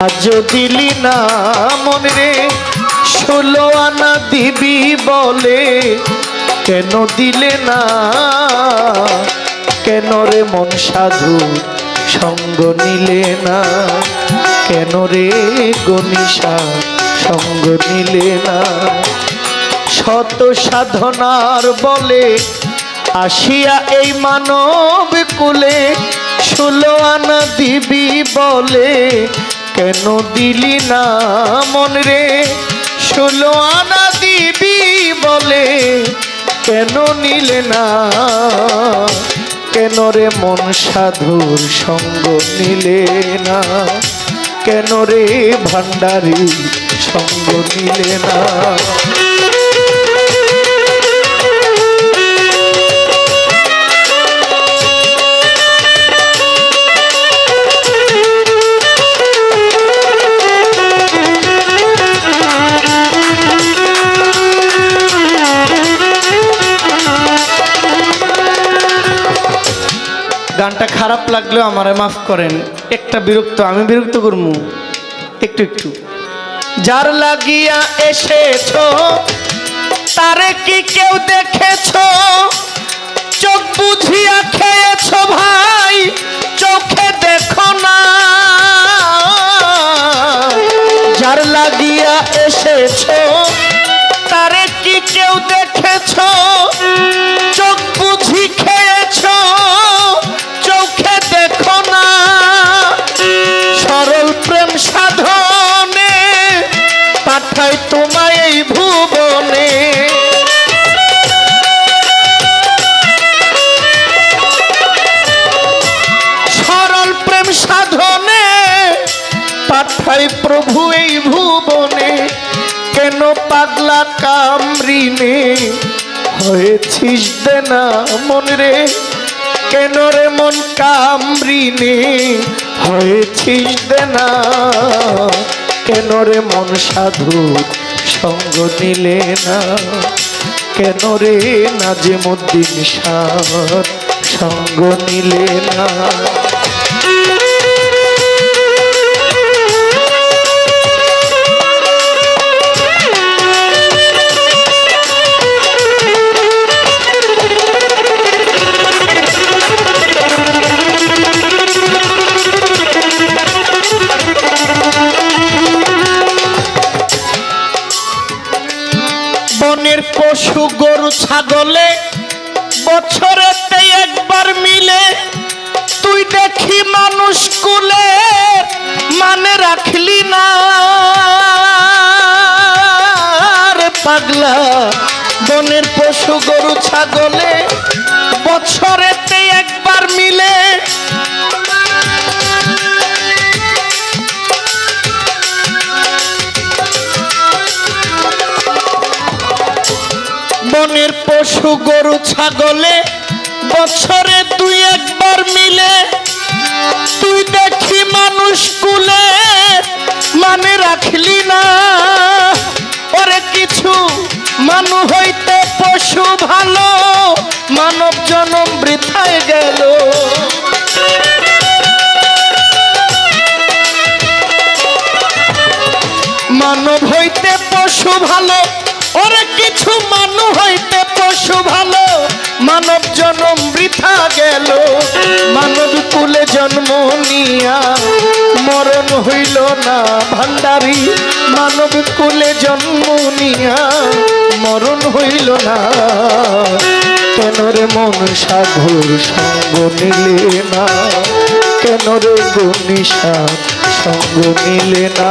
আজ দিলি না মন রে, ষোলো আনা দিবি বলে। কেন দিলে না? কেন রে মন সাধু সঙ্গ নিলে না? কেন রে গনিষা সঙ্গ নিলে না? শত সাধনার বলে আসিয়া এই মানব কুলে, ষোলো আনা দিবি বলে। কেন দিলি না মন রে? ষোলো আনা দিবি বলে, কেন নিলে না? কেন রে মন সাধুর সঙ্গ নিলে না? কেন রে ভান্ডারি সঙ্গ নিলে না? খারাপ লাগলেও আমারে মাফ করেন। একটা বিরক্ত, আমি বিরক্ত করমু? একটু একটু। যার লাগিয়া এসেছ, তারে কি কেউ দেখেছ? চোখ বুঝিয়া খেয়েছ ভাই, চোখে দেখো না। যার লাগিয়া এসেছ, তারে কি কেউ দেখেছ? পাঠাই প্রভু, এই ভুবনে কেন পাগলা কামরিনে হয়েছিস দেনা মন রে? কেন রে মন কামরিনে হয়েছিস দেনা কেন রে মন সাধু সঙ্গ নিলে না? কেন রে নাজেমুদ্দিন সার সঙ্গ নিলে না? পাগলা বনের পশু গরু, ছাগলে বছরেতে একবার মিলে। বনের পশু গরু, ছাগলে বছরে তুই একবার মিলে। তুই ভালো, মানব জনম বৃথায় গেল। মানব হইতে পশু ভালো, ওরে কিছু মানু হইতে পশু ভালো, মানব জনম বৃথা গেল। মানব কুলে জন্ম নিয়া মরণ হইল না ভান্ডারি। মানব কুলে জন্ম নিয়া মরণ হইল না। কেন রে মন সাধুর সঙ্গ নিলে না। কেন রে গুণিসা সঙ্গ নিলে না।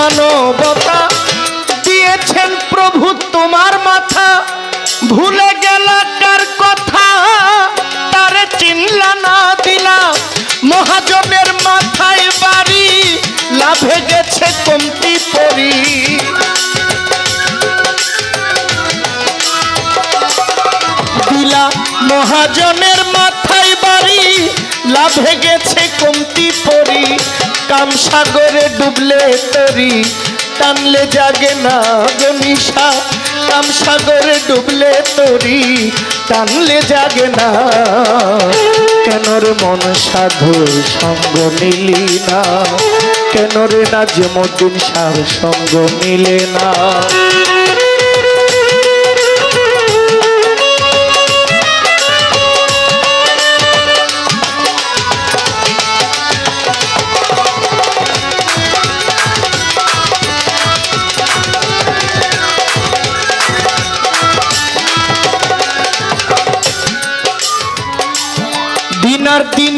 মানবতা। দিয়েছেন প্রভু তোমার মাথা। ভুলে গেল কার কথা? তার চিনলা না দিলা। মহাজনের মাথায় বাড়ি, লাভে গেছে কমতি পরি। দিলা মহাজনের মাথায় বাড়ি, লাভে গেছে কমতি পরি। কামসাগরে ডুবলে তরি, টানলে জাগে না গনিশা কামসাগরে ডুবলে তরি, টানলে জাগে না। কেন রে মন সাধু সঙ্গ নিলি না কেন রে নাজমুদ্দিন সার সঙ্গ মিলে না।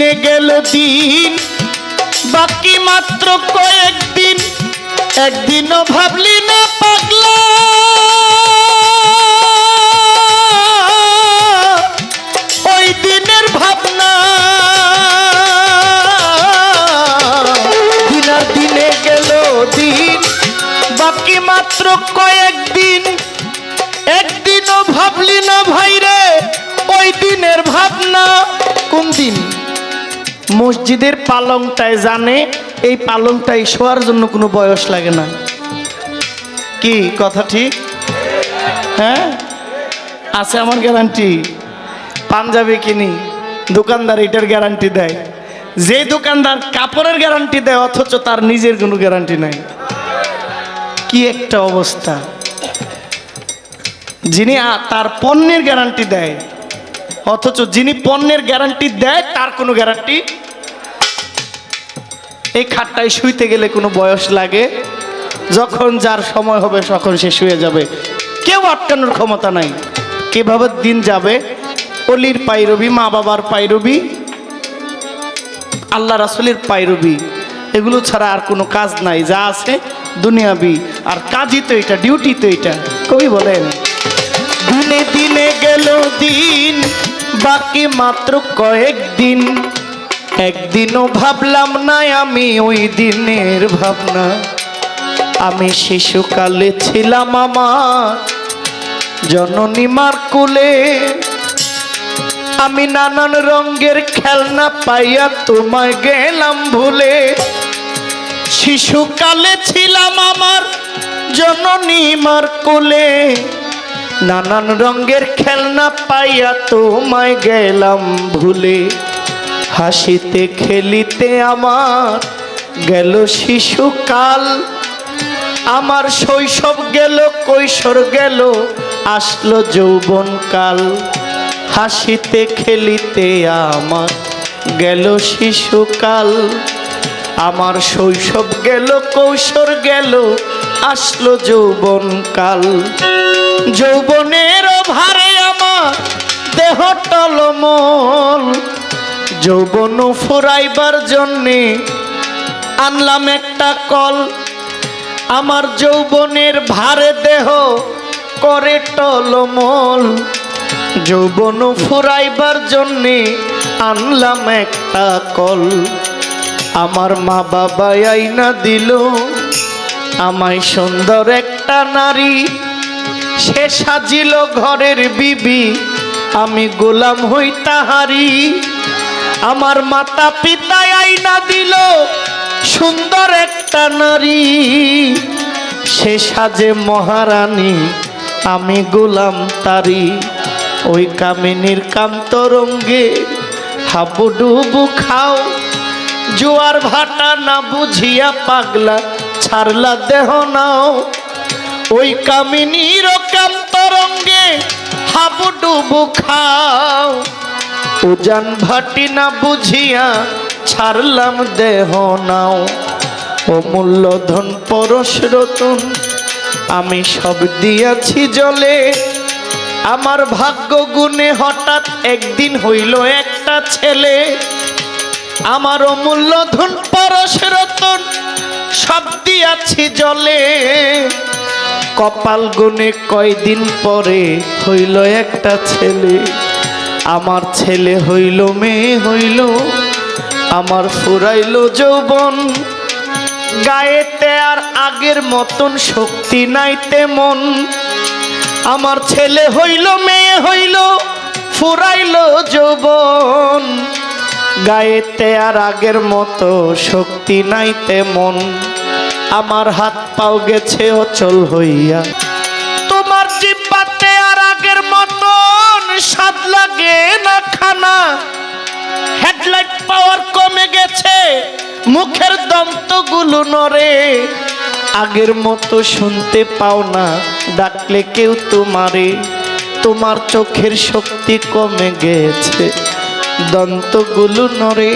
দিনে গেল দিন, বাকি মাত্র কয়েকদিন একদিনও ভাবলি না পাগলা। ওই দিনের ভাবনা। দিন দিনে গেল দিন, বাকি মাত্র কয়েকদিন একদিনও ভাবলি না ভাইরে, ওই দিনের ভাবনা। কোন দিন? মসজিদের পালংটায় জানে, এই পালংটায় শোয়ার জন্য কোনো বয়স লাগে না। কি, কথা ঠিক? হ্যাঁ? আছে আমার গ্যারান্টি পাঞ্জাবি কিনি, দোকানদার এটার গ্যারান্টি দেয়। যে দোকানদার কাপড়ের গ্যারান্টি দেয়, অথচ তার নিজের কোনো গ্যারান্টি নাই। কি একটা অবস্থা। যিনি তার পণ্যের গ্যারান্টি দেয়, অথচ যিনি পণ্যের গ্যারান্টি দেয়, তার কোনো গ্যারান্টি এই খাটটায় শুইতে গেলে কোনো বয়স লাগে? যখন যার সময় হবে, তখন সে শুয়ে যাবে। কেউ আটকানোর ক্ষমতা নাই। কীভাবে দিন যাবে? অলির পাইরবি, মা বাবার পাইরবি, আল্লাহ রাসুলের পাইরবি, এগুলো ছাড়া আর কোনো কাজ নাই। যা আছে দুনিয়াবি। আর কাজই তো এটা, ডিউটি তো এটা। কবি বলেন, দিনে দিনে গেল দিন, বাকি মাত্র কয়েকদিন। একদিনও ভাবলাম না আমি ওই দিনের ভাবনা। আমি শিশুকালে ছিলাম আমার জননীমার কুলে আমি নানান রঙের খেলনা পাইয়া তোমায় গেলাম ভুলে। শিশুকালে ছিলাম আমার জননীমার কোলে নানান রঙের খেলনা পাইয়া তোমায় গেলাম ভুলে। হাসিতে খেলিতে আমার গেল শিশুকাল। আমার শৈশব গেল, কৈশোর গেল, আসলো যৌবনকাল। হাসিতে খেলিতে আমার গেল শিশুকাল। আমার শৈশব গেল, কৈশোর গেল, আসলো যৌবনকাল। যৌবনের ভারে আমার দেহ টলমল। যৌবন ফুরাইবার জন্যে আনলাম একটা কল। আমার যৌবনের ভারে দেহ করে টলমল। যৌবন ফুরাইবার জন্যে আনলাম একটা কল। আমার মা বাবা আইনা দিল। আমায় সুন্দর একটা নারী। সে সাজিল ঘরের বিবি। আমি গোলাম হই তাহারি আমার মাতা পিতা আইনা দিল, সুন্দর একটা নারী। সে সাজে মহারানী, আমি গোলাম তারি। ওই কামিনীর কান্তরঙ্গে হাবুডুবু খাও। জোয়ার ভাটা না বুঝিয়া পাগলা ছাড়লা দেহ নাও। ওই কামিনীর কান্তরঙ্গে হাবুডুবু খাও। উজান ভাটি না বুঝিয়া ছাড়লাম দেহ নাও। অমূল্য ধন পরশ রতন, আমি সব দিয়াছি জলে। আমার ভাগ্য গুণে হঠাৎ একদিন হইল একটা ছেলে। আমার অমূল্য ধন পরশ রতন, সব দিয়াছি জলে। কপাল গুণে কয়দিন পরে হইল একটা ছেলে। আমার ছেলে হইল, মেয়ে হইল, আমার ফুরাইল যৌবন। গায়েতে আর আগের মতন শক্তি নাই তেমন। আমার ছেলে হইল, মেয়ে হইল, ফুরাইল যৌবন। গায়েতে আর আগের মতো শক্তি নাই তেমন। আমার হাত পাও গেছে অচল হইয়া। লাগে না খানা। হেডলাইট পাওয়ার কমে গেছে, মুখের দন্তগুলো নরে আগের মতো শুনতে পাও না, ডাকলে কেউ তোমারে। তোমার চোখের শক্তি কমে গেছে দন্তগুলো নরে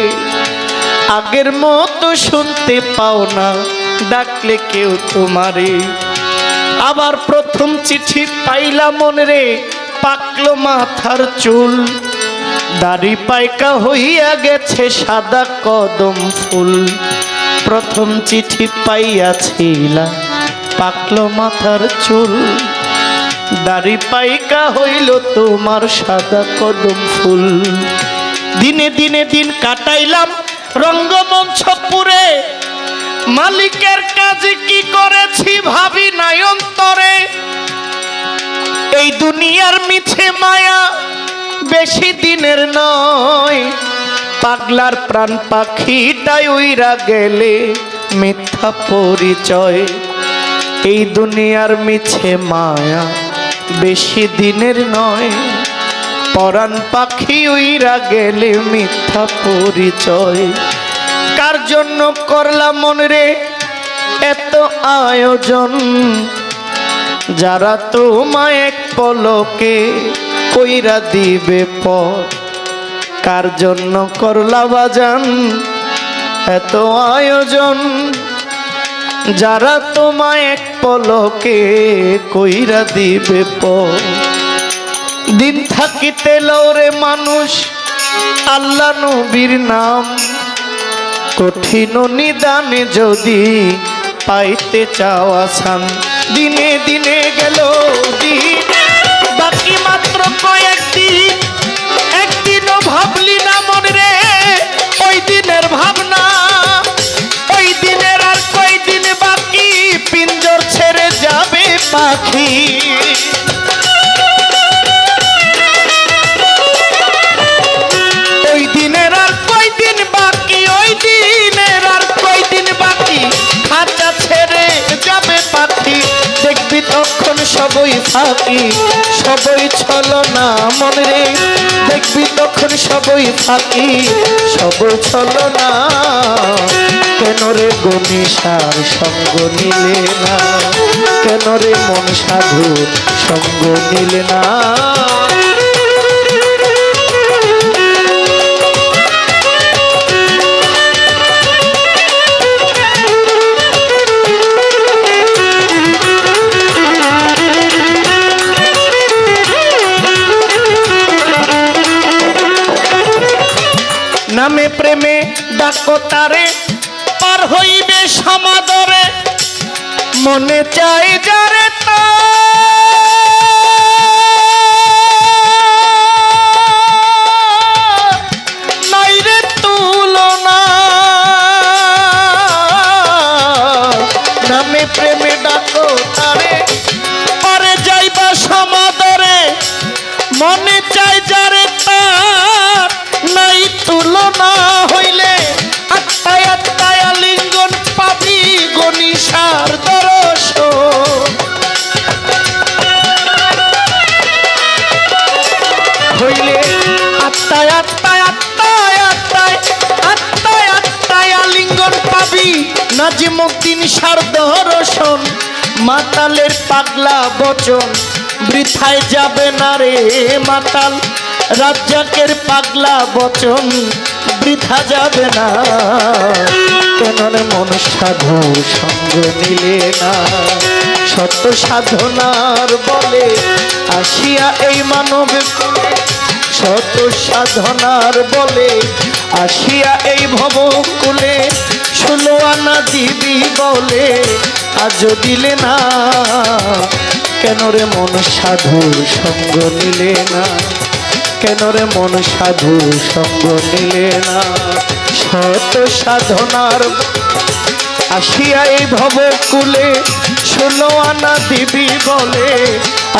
আগের মতো শুনতে পাও না, ডাকলে কেউ তোমারে। আবার প্রথম চিঠি পাইলা মনে রে পাকলো মাথার চুল। দাড়ি পাইকা হইয়া গেছে সাদা কদম ফুল। প্রথম চিঠি পাইয়াছিলা, পাকলো মাথার চুল। দাড়ি পাইকা হইল তোমার সাদা কদম ফুল। দিনে দিনে দিন কাটাইলাম রঙ্গমঞ্চপুরে মালিকের কাজে কি করেছি ভাবি নাই অন্তরে। এই দুনিয়ার মিছে মায়া বেশি দিনের নয়। পাগলার প্রাণ পাখিটাই উইরা গেলে মিথ্যা পরিচয়। এই দুনিয়ার মিছে মায়া বেশি দিনের নয়। পরাণ পাখি উইরা গেলে মিথ্যা পরিচয়। কার জন্য করলাম মনে রে? এত আয়োজন। যারা তোমায় এক পলকে কইরা দিবে পর কার জন্য করলা বাজান? এত আয়োজন। যারা তোমায় এক পলকে কইরা দিবে পর দিন থাকিতে লৌরে মানুষ আল্লাহ নবীর নাম। কঠিন নিদানে যদি পাইতে চাওয়া সান দিনে দিনে গেল দিন। বাকি মাত্র কয়েকদিন, একদিনও ভাবলি না মনে রে, ওই দিনের ভাবনা। ওই দিনের আর কয়দিন বাকি, পিঞ্জর ছেড়ে যাবে পাখি। সবই ফাঁকি, সবই ছল না মনে রে। দেখবি তখন সবই ফাঁকি, সবই ছল না কেন রে গণিসার সঙ্গ নিলে না? কেন রে মন সাধু সঙ্গ নিলে না? ডাকো তারে পার হইবে সমাদরে। মনে চাই যারে পাবি নাজিমুদ্দিন সার দর্শন মাতালের পাগলা বচন, বৃথায় যাবে না রে মাতাল, রাজ্জাকের পাগলা বচন, বৃথা যাবে না। কেন মন সাধু সঙ্গ নিলে না, সত্য সাধনার বলে আসিয়া এই মানব শত সাধনার বলে আসিয়া এই ভব কুলে ষোলো আনা দিবি বলে আজ দিলে না। কেন রে মন সাধু সঙ্গ নিলে না? কেন রে মন সাধু সঙ্গ নিলে না? শত সাধনার আসিয়া এই ভব কুলে ষোলো আনা দিবি বলে,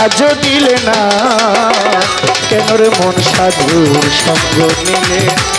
আজও দিলে না। কেন রে মন সাধুর সঙ্গ নিলে কেন